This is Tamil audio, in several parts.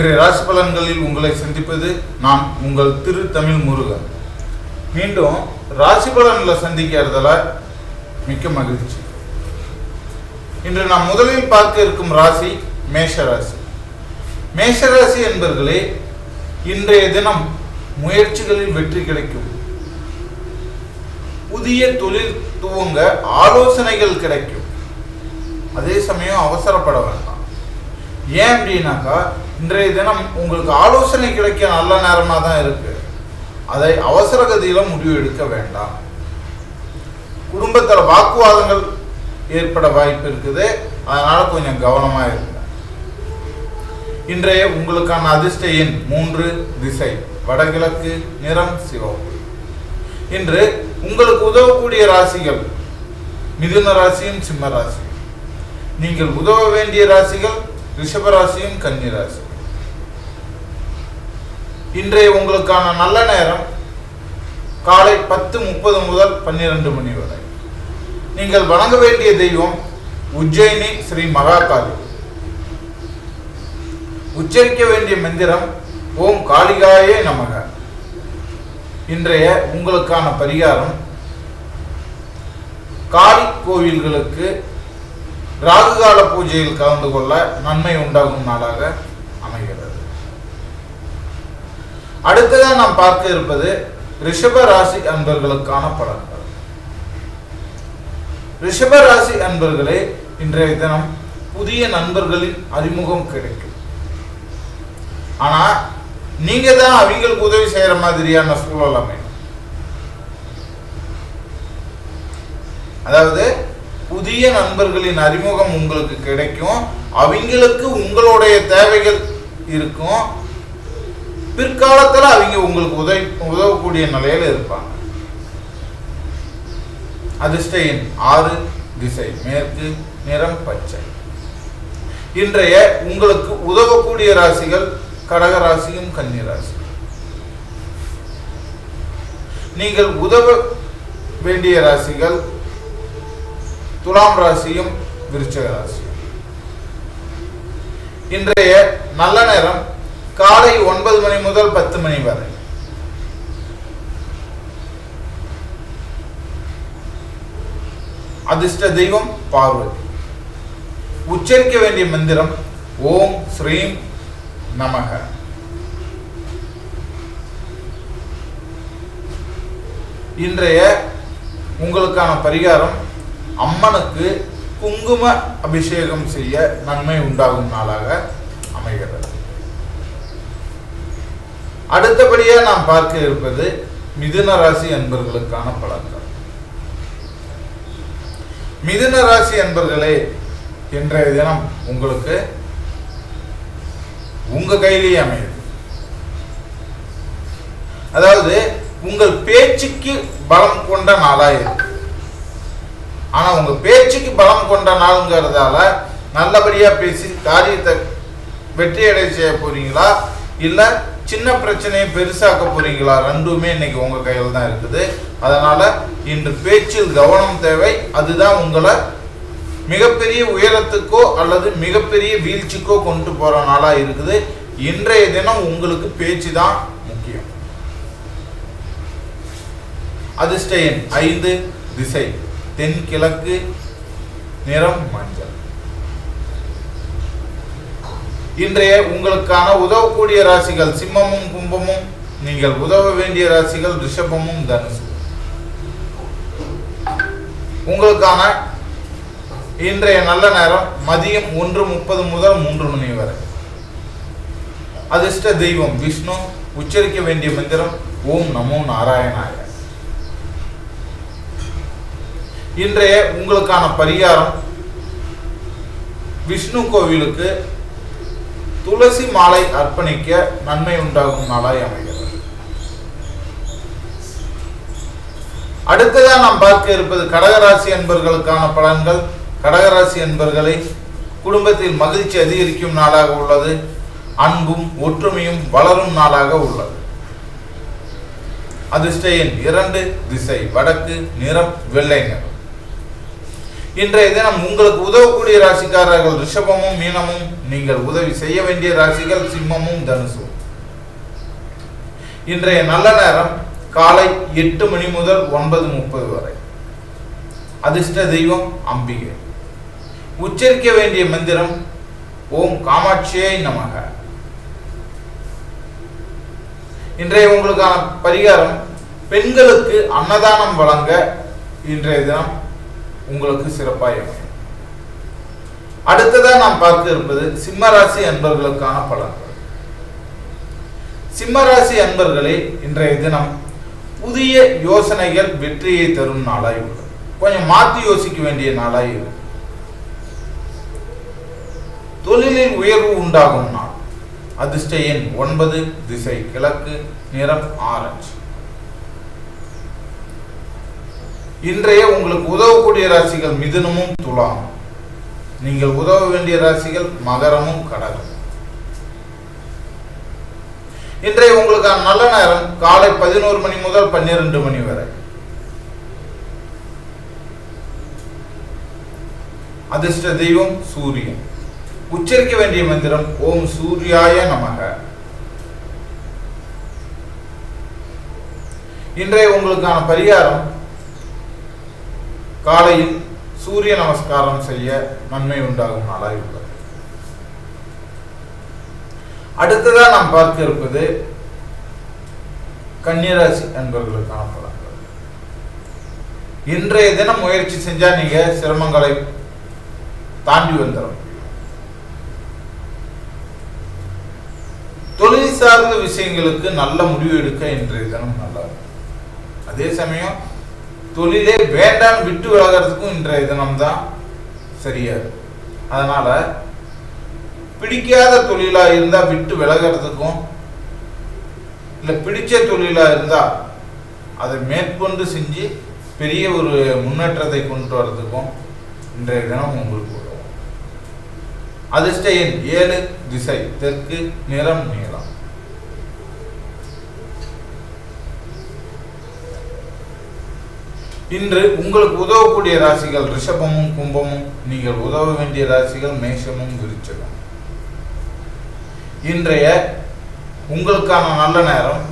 இன்றைய ராசி பலன்களில் உங்களை சந்திப்பது நான் உங்கள் திரு தமிழ் முருகன். மீண்டும் ராசி பலன்களை சந்திக்கிறதுல மிக்க மகிழ்ச்சி. இன்று நாம் முதலில் பார்க்க இருக்கும் ராசி மேஷ ராசி மேஷ ராசி என்பர்களே இன்றைய தினம் முயற்சிகளில் வெற்றி கிடைக்கும். புதிய தொழில் துவங்க ஆலோசனைகள் கிடைக்கும். அதே சமயம் அவசரப்பட வேண்டாம். ஏன் அப்படின்னாக்கா இன்றைய தினம் உங்களுக்கு ஆலோசனை கிடைக்க நல்ல நேரமாக தான் இருக்கு. அதை அவசர கதியில முடிவு எடுக்க வேண்டாம். குடும்பத்தில் வாக்குவாதங்கள் ஏற்பட வாய்ப்பு இருக்குது. அதனால் கொஞ்சம் கவனமாக இருங்க. இன்றைய உங்களுக்கான அதிர்ஷ்ட எண் மூன்று திசை. வடகிழக்கு நிறம் சிவப்பு. இன்று உங்களுக்கு உதவக்கூடிய ராசிகள் மிதுன ராசியும் சிம்ம ராசியும். நீங்கள் உதவ வேண்டிய ராசிகள் ரிஷப ராசியும் கன்னி ராசி. இன்றைய உங்களுக்கான நல்ல நேரம் காலை பத்து முப்பது முதல் பன்னிரண்டு மணி வரை. நீங்கள் வணங்க வேண்டிய தெய்வம் உஜ்ஜயினி ஸ்ரீ மகாகாளி. உச்சரிக்க வேண்டிய மந்திரம் ஓம் காளிகாயே நமக. இன்றைய உங்களுக்கான பரிகாரம் காளி கோவில்களுக்கு ராகுகால பூஜையில் கலந்து கொள்ள நன்மை உண்டாகும் நாளாக அமைகிறது அடுத்ததாக நாம் பார்க்க இருப்பது ரிஷப ராசி அன்பர்களுக்கான பலன்கள். ரிஷப ராசி அன்பர்களே இன்றைய தினம் புதிய நண்பர்களின் அறிமுகம் கிடைக்கும். ஆனா நீங்க தான் அவங்களுக்கு உதவி செய்யற மாதிரியான சூழல் அமையும் அதாவது புதிய நண்பர்களின் அறிமுகம் உங்களுக்கு கிடைக்கும். அவங்களுக்கு உங்களுடைய தேவைகள் இருக்கும். பிற்காலத்தில் அவங்க உங்களுக்கு உதவி உதவக்கூடிய நிலையில் இருப்பாங்க. அதிர்ஷ்ட ஆறு திசை மேற்கு நிறம் பச்சை. இன்றைய உங்களுக்கு உதவக்கூடிய ராசிகள் கடக ராசியும் கன்னி ராசி நீங்கள் உதவ வேண்டிய ராசிகள் துலாம் ராசியும் விருச்சக ராசியும். இன்றைய நல்ல நேரம் காலை ஒன்பது மணி முதல் பத்து மணி வரை. அதிர்ஷ்ட தெய்வம் பார்வதி. உச்சரிக்க வேண்டிய மந்திரம் ஓம் ஸ்ரீம் நமக. இன்றைய உங்களுக்கான பரிகாரம் அம்மனுக்கு குங்கும அபிஷேகம் செய்ய நன்மை உண்டாகும் நாளாக அமைகிறது. அடுத்தபடியா நாம் பார்க்க இருப்பது மிதுன ராசி அன்பர்களுக்கான பலன்கள் மிதுன ராசி அன்பர்களே இன்றைய தினம் உங்களுக்கு உங்க கையிலேயே அமையுது. அதாவது உங்கள் பேச்சுக்கு பலம் கொண்ட நாளா இருக்கு. ஆனா உங்க பேச்சுக்கு பலம் கொண்ட நாளுங்கிறதால நல்லபடியா பேசி காரியத்தை வெற்றியடை செய்ய போறீங்களா? இல்ல சின்ன பிரச்சனையை பெருசாக்க போறீங்களா? ரெண்டுமே இன்னைக்கு உங்க கையில் தான் இருக்குது. அதனால இன்று பேச்சில் கவனம் தேவை. அதுதான் உங்களை மிகப்பெரிய உயரத்துக்கோ அல்லது மிகப்பெரிய வீழ்ச்சிக்கோ கொண்டு போற நாளா இருக்குது. இன்றைய தினம் உங்களுக்கு பேச்சு தான் முக்கியம். அதிர்ஷ்ட எண் ஐந்து திசை. தென்கிழக்கு நிறம் மஞ்சள். இன்றைய உங்களுக்கான உதவக்கூடிய ராசிகள் சிம்மமும் கும்பமும் நீங்கள் உதவ வேண்டிய ராசிகள் ரிஷபமும் தனுசு. உங்களுக்கான இன்றைய நல்ல நேரம் மதியம் ஒன்று முப்பது முதல் மூன்று மணி வரை. அதிர்ஷ்ட தெய்வம் விஷ்ணு உச்சரிக்க வேண்டிய மந்திரம் ஓம் நமோ நாராயணாய. இன்றைய உங்களுக்கான பரிகாரம் விஷ்ணு கோவிலுக்கு துளசி மாலை அர்ப்பணிக்க நன்மை உண்டாகும் நாளாய் அமைகிறது. அடுத்ததாக நாம் பார்க்க இருப்பது கடகராசி என்பர்களுக்கான பலன்கள். கடகராசி என்பர்களை குடும்பத்தில் மகிழ்ச்சி அதிகரிக்கும் நாளாக உள்ளது. அன்பும் ஒற்றுமையும் வளரும் நாளாக உள்ளது. அதிர்ஷ்ட எண் இரண்டு திசை வடக்கு நிறம் வெள்ளை நிறம். இன்றைய தினம் உங்களுக்கு உதவக்கூடிய ராசிக்காரர்கள் ரிஷபமும் மீனமும் நீங்கள் உதவி செய்ய வேண்டிய ராசிகள் சிம்மமும் தனுசும். இன்றைய நல்ல நேரம் காலை எட்டு மணி முதல் ஒன்பது முப்பது வரை. அதிர்ஷ்ட தெய்வம் அம்பிகை. உச்சரிக்க வேண்டிய மந்திரம் ஓம் காமாட்சியை நமக. இன்றைய உங்களுக்கான பரிகாரம் பெண்களுக்கு அன்னதானம் வழங்க இன்றைய தினம் உங்களுக்கு சிறப்பாக இருக்கும் அடுத்ததா நாம் பார்க்க இருப்பது சிம்மராசி அன்பர்களுக்கான பலன்கள் சிம்மராசி அன்பர்களே இன்றைய தினம் புதிய யோசனைகள் வெற்றியை தரும் நாளாய் உள்ளது. கொஞ்சம் மாற்றி யோசிக்க வேண்டிய நாளாய் இருக்கும் தொழிலில் உயர்வு உண்டாகும் நாள். அதிர்ஷ்ட எண் ஒன்பது திசை கிழக்கு நிறம் ஆரஞ்சு. இன்றைய உங்களுக்கு உதவக்கூடிய ராசிகள் மிதுனமும் துலாம். நீங்கள் உதவ வேண்டிய ராசிகள் மகரமும் கடகம். இன்றைய உங்களுக்கான நல்ல நேரம் காலை பதினோரு மணி முதல் பன்னிரண்டு மணி வரை. அதிர்ஷ்ட தெய்வம் சூரியன். உச்சரிக்க வேண்டிய மந்திரம் ஓம் சூர்யாய நமக. இன்றைய உங்களுக்கான பரிகாரம் காலையில் சூரிய நமஸ்காரம் செய்ய நன்மை உண்டாகும் நாளாய் உள்ளது. அடுத்ததா நாம் பார்க்க இருப்பது கன்னிராசி அன்பர்களுக்கான பலன்கள். இன்றைய தினம் முயற்சி செஞ்சா நீங்க சிரமங்களை தாண்டி வந்துடும் தொழில் சார்ந்த விஷயங்களுக்கு நல்ல முடிவு எடுக்க இன்றைய தினம் நல்லா இருக்கும். அதே சமயம் தொழிலே வேண்டாம் விட்டு விலகிறதுக்கும் இன்றைய தினம் தான் சரியா அதனால் அதனால பிடிக்காத தொழிலா இருந்தா விட்டு விலகிறதுக்கும் இல்லை பிடிச்ச தொழிலா இருந்தா அதை மேற்கொண்டு செஞ்சு பெரிய ஒரு முன்னேற்றத்தை கொண்டு வர்றதுக்கும் இன்றைய தினம் உங்களுக்கு உதவும். அதிர்ஷ்ட எண் ஏழு திசை தெற்கு நிறம் நீளம் இன்று உங்களுக்கு உதவக்கூடிய ராசிகள் ரிஷபமும் கும்பமும் நீங்கள் உதவ வேண்டிய ராசிகள் மேஷமும் விருச்சகம். இன்றைய உங்களுக்கான நல்ல நேரம்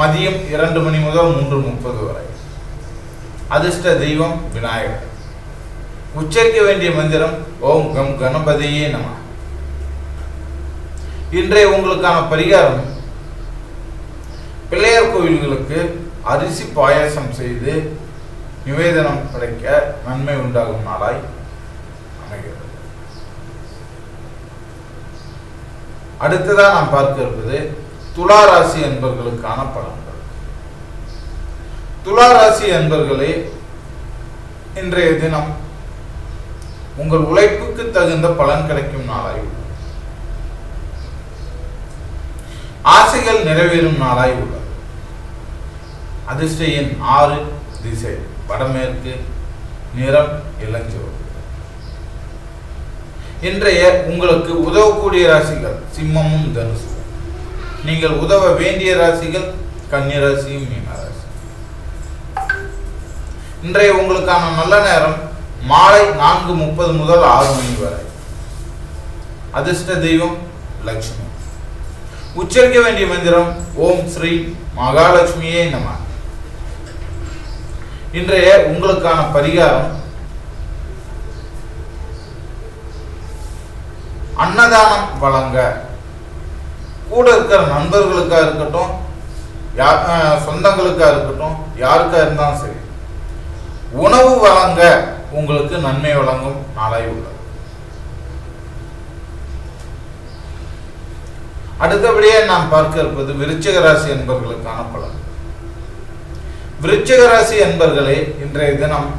மதியம் இரண்டு மணி முதல் மூன்று முப்பது வரை. அதிர்ஷ்ட தெய்வம் விநாயகர். உச்சரிக்க வேண்டிய மந்திரம் ஓம் கம் கணபதியே நம. இன்றைய உங்களுக்கான பரிகாரம் பிள்ளையார் கோவில்களுக்கு அரிசி பாயாசம் செய்து நிவேதனம் கிடைக்க நன்மை உண்டாகும் நாளாய் அமைகிறது. அடுத்ததாக நாம் பார்க்க இருப்பது துலா ராசி என்பர்களுக்கான பலன்கள். துலா ராசி என்பர்களே இன்றைய தினம் உங்கள் உழைப்புக்கு தகுந்த பலன் கிடைக்கும் நாளாய் உள்ளது. ஆசைகள் நிறைவேறும் நாளாய் உள்ளது. அதிர்ஷ்ட எண் ஆறு திசை. வடமேற்கு நிறம் இளஞ்சிவப்பு இன்றைய உங்களுக்கு உதவக்கூடிய ராசிகள் சிம்மமும் தனுசு நீங்கள் உதவ வேண்டிய ராசிகள் கன்னிராசியும் மீனராசி. இன்றைய உங்களுக்கான நல்ல நேரம் மாலை நான்கு முப்பது முதல் ஆறு மணி வரை. அதிர்ஷ்ட தெய்வம் லட்சுமி உச்சரிக்க வேண்டிய மந்திரம் ஓம் ஸ்ரீ மகாலட்சுமியே நம. இன்றைய உங்களுக்கான பரிகாரம் அன்னதானம் வழங்க. கூட இருக்கிற நண்பர்களுக்கா இருக்கட்டும் யார் சொந்தங்களுக்காக சொந்தங்களுக்கா இருக்கட்டும் யாருக்கா இருந்தாலும் சரி உணவு வழங்க உங்களுக்கு நன்மை வழங்கும் நாளாய் உள்ளது. அடுத்தபடியே நாம் பார்க்க இருப்பது விருச்சிக ராசி என்பவர்களுக்கான பலன். விருச்சிகராசி என்பர்களே இன்றைய தினம்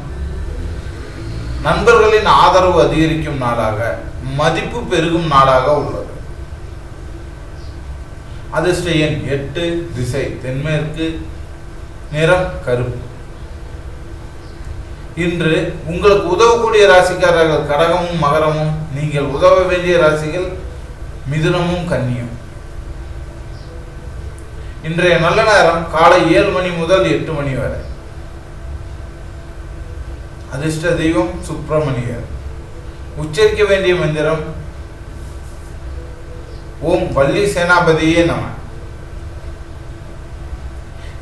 நண்பர்களின் ஆதரவு அதிகரிக்கும் நாளாக மதிப்பு பெருகும் நாளாக உள்ளது. அதிர்ஷ்ட எண் எட்டு திசை தென்மேற்கு நிறம் கருப்பு. இன்று உங்களுக்கு உதவக்கூடிய ராசிக்காரர்கள் கடகமும் மகரமும் நீங்கள் உதவ வேண்டிய ராசிகள் மிதுனமும் கன்னியும். இன்றைய நல்ல நேரம் காலை ஏழு மணி முதல் எட்டு மணி வரை. அதிர்ஷ்ட தெய்வம் சுப்பிரமணியர். உச்சரிக்க வேண்டிய மந்திரம் ஓம் வள்ளி சேனாபதியே நம.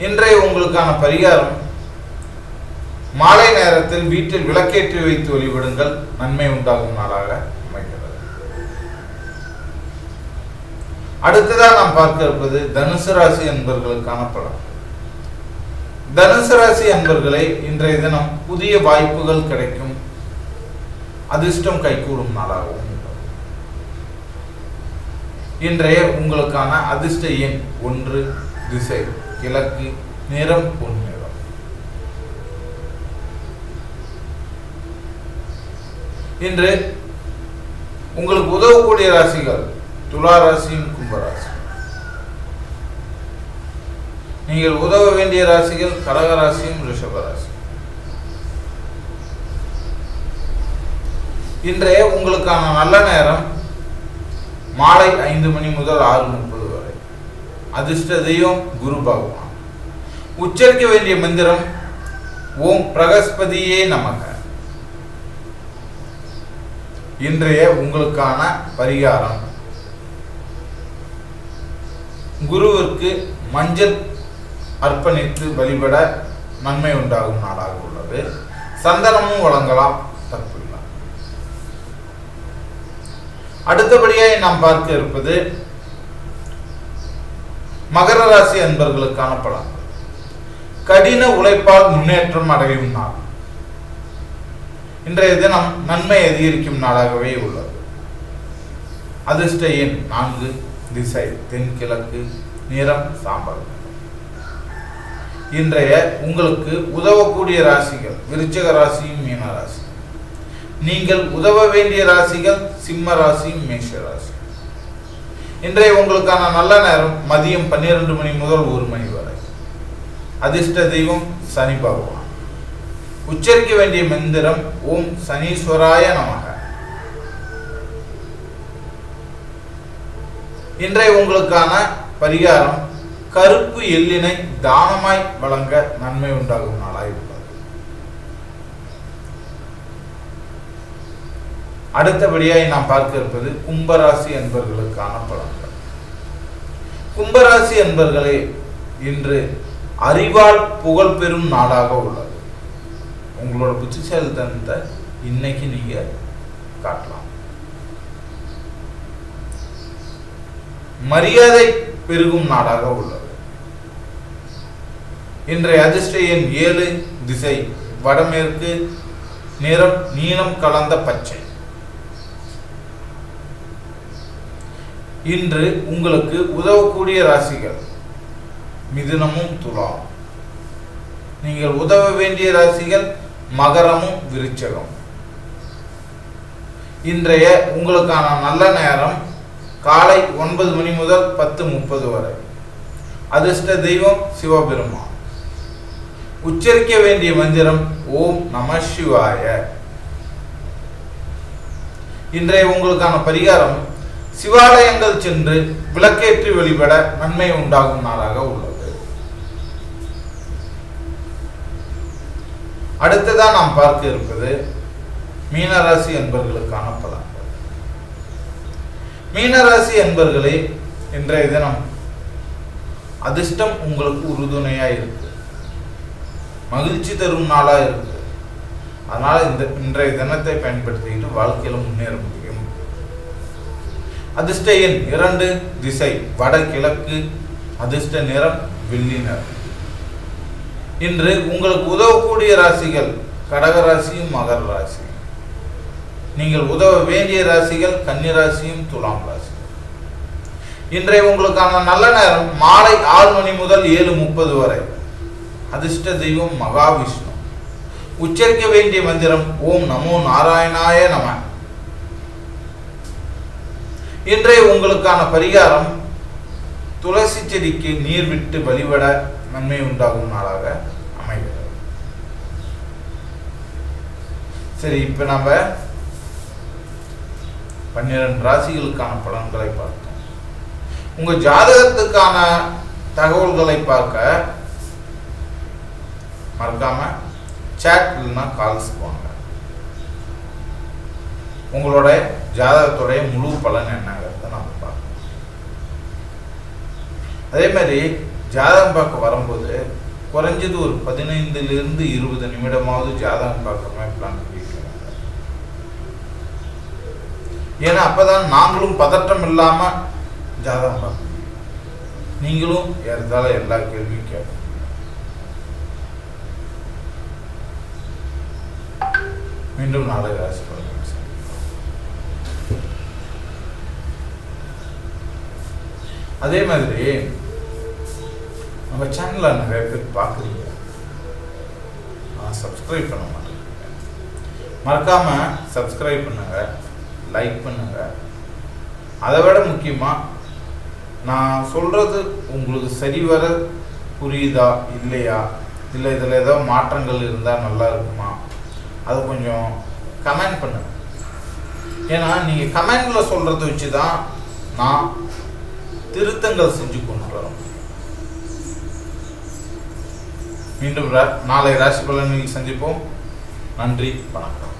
இன்றைய உங்களுக்கான பரிகாரம் மாலை நேரத்தில் வீட்டில் விளக்கேற்றி வைத்து வழிபடுங்கள் நன்மை உண்டாகும் நாளாக. அடுத்ததாக நாம் பார்க்க இருப்பது தனுசு ராசி என்பவர்களுக்கான படம் தனுசு ராசி அன்பர்களே இன்றைய தினம் புதிய வாய்ப்புகள் கிடைக்கும். அதிர்ஷ்டம் கைகூடும் நாளாகவும் இன்றைய உங்களுக்கான அதிர்ஷ்ட எண் ஒன்று திசை கிழக்கு நிறம் பொன்னிறம் இன்று உங்களுக்கு உதவக்கூடிய ராசிகள் துலா ராசியும் கும்பராசி நீங்கள் உதவ வேண்டிய ராசிகள் கடகராசியும் ராசியும் இன்றைய உங்களுக்கான நல்ல நேரம் மாலை ஐந்து மணி முதல் ஆறு முப்பது வரை. அதிர்ஷ்ட தெய்வம் குரு பகவான். உச்சரிக்க வேண்டிய மந்திரம் ஓம் பிரகஸ்பதியே நமக. இன்றைய உங்களுக்கான பரிகாரம். குருவிற்கு மஞ்சள் அர்ப்பணித்து வழிபட நன்மை உண்டாகும் நாளாக உள்ளது. சந்தனமும் வழங்கலாம் தப்பில்லை அடுத்தபடியாக நாம் பார்க்க இருப்பது மகர ராசி அன்பர்களுக்கான பலன் கடின உழைப்பால் முன்னேற்றம் அடையும் நாள். இன்றைய தினம் நன்மை அதிகரிக்கும் நாளாகவே உள்ளது. அதிர்ஷ்ட எண் நான்கு. திசை தென்கிழக்கு நிறம் சாம்பல். இன்றைய உங்களுக்கு உதவக்கூடிய ராசிகள் விருச்சக ராசியும் மீன ராசி. நீங்கள் உதவ வேண்டிய ராசிகள் சிம்ம ராசியும் மேஷ ராசி. இன்றைய உங்களுக்கான நல்ல நேரம் மதியம் பன்னிரண்டு மணி முதல் ஒரு மணி வரை. அதிர்ஷ்ட தெய்வம் சனி பகவான். உச்சரிக்க வேண்டிய மந்திரம் ஓம் சனீஸ்வராய நமக. இன்றைய உங்களுக்கான பரிகாரம் கருப்பு எள்ளினை தானமாய் வழங்க நன்மை உண்டாகும் நாளாய் உள்ளது. அடுத்தபடியாய் நாம் பார்க்க இருப்பது கும்பராசி என்பர்களுக்கான பலன்கள். கும்பராசி என்பர்களே இன்று அறிவால் புகழ் பெறும் நாளாக உள்ளது. உங்களோட புத்திசாலித்தனத்தை இன்னைக்கு நீங்க காட்டலாம். மரியாதை பெருகும் நாடாக உள்ளது. இன்றைய அதிர்ஷ்ட எண் ஏழு திசை வடமேற்கு நிறம் நீளம் கலந்த பச்சை. இன்று உங்களுக்கு உதவக்கூடிய ராசிகள் மிதுனமும் துலாம். நீங்கள் உதவ வேண்டிய ராசிகள் மகரமும் விருச்சகம். இன்றைய உங்களுக்கான நல்ல நேரம் காலை ஒன்பது மணி முதல் பத்து முப்பது வரை. அதிர்ஷ்ட தெய்வம் சிவபெருமான். உச்சரிக்க வேண்டிய மந்திரம் ஓம் நம சிவாய. இன்றைய உங்களுக்கான பரிகாரம் சிவாலயங்கள் சென்று விளக்கேற்றி வழிபட நன்மை உண்டாகும் நாளாக உள்ளது. அடுத்ததான் நாம் பார்க்க இருப்பது மீனராசி என்பவர்களுக்கான பலன். மீனராசி என்பர்களே இன்றைய தினம் அதிர்ஷ்டம் உங்களுக்கு உறுதுணையாக இருக்கு. மகிழ்ச்சி தரும் நாளாக இருக்கு. அதனால் இந்த இன்றைய தினத்தை பயன்படுத்திக்கிட்டு வாழ்க்கையில் முன்னேற முடியும். அதிர்ஷ்ட எண் இரண்டு திசை வடகிழக்கு அதிர்ஷ்ட நிறம் வெள்ளி நிறம். இன்று உங்களுக்கு உதவக்கூடிய ராசிகள் கடக ராசியும் மகர ராசியும். நீங்கள் உதவ வேண்டிய ராசிகள் கன்னி ராசியும் துலாம் ராசி. இன்றைய உங்களுக்கான நல்ல நேரம் மாலை ஆறு மணி முதல் ஏழு முப்பது வரை. அதிர்ஷ்ட தெய்வம் மகாவிஷ்ணு. உச்சரிக்க வேண்டிய மந்திரம் ஓம் நமோ நாராயணாய நம. இன்றைய உங்களுக்கான பரிகாரம் துளசி செடிக்கு நீர் விட்டு வழிபட நன்மை உண்டாகும் நாளாக அமைகிறது. சரி இப்ப நம்ம பன்னிரண்டு ராசிகளுக்கான பலன்களை பார்த்தோம் உங்கள் ஜாதகத்துக்கான தகவல்களை பார்க்க மறக்காம சேட் இல்லைன்னா கால்ஸ் வாங்க உங்களோட ஜாதகத்துடைய முழு பலன் என்னங்கிறத நம்ம பார்க்கணும் அதே மாதிரி ஜாதகம் பார்க்க வரும்போது குறைஞ்சது ஒரு பதினைந்துலேருந்து இருபது நிமிடமாவது ஜாதகம் பார்க்குற மாதிரி பிளான் ஏன்னா ஏன்னா அப்பதான் நாங்களும் பதட்டம் இல்லாமல் ஜாதகம் பார்க்க நீங்களும் ஏறத்தாழ எல்லா கேள்வியும் கேட்கணும் மீண்டும் நாளை ராசி பலன்கள் அதே மாதிரி நம்ம சேனலை நிறைய பேர் பார்க்குறீங்க. நான் சப்ஸ்கிரைப் பண்ண மாட்டேங்க மறக்காமல் சப்ஸ்கிரைப் பண்ணுங்கள் லைக் பண்ணுங்க. அதை விட முக்கியமாக நான் சொல்கிறது உங்களுக்கு சரிவர புரியுதா இல்லையா? இல்லை இதில் ஏதோ மாற்றங்கள் இருந்தால் நல்லா இருக்குமா? அது கொஞ்சம் கமெண்ட் பண்ணுங்க. ஏன்னா நீங்கள் கமெண்டில் சொல்கிறத வச்சு தான் நான் திருத்தங்கள் செஞ்சு கொண்டு வரோம். மீண்டும் நாளை ராசி பலன்களில் சந்திப்போம். நன்றி வணக்கம்.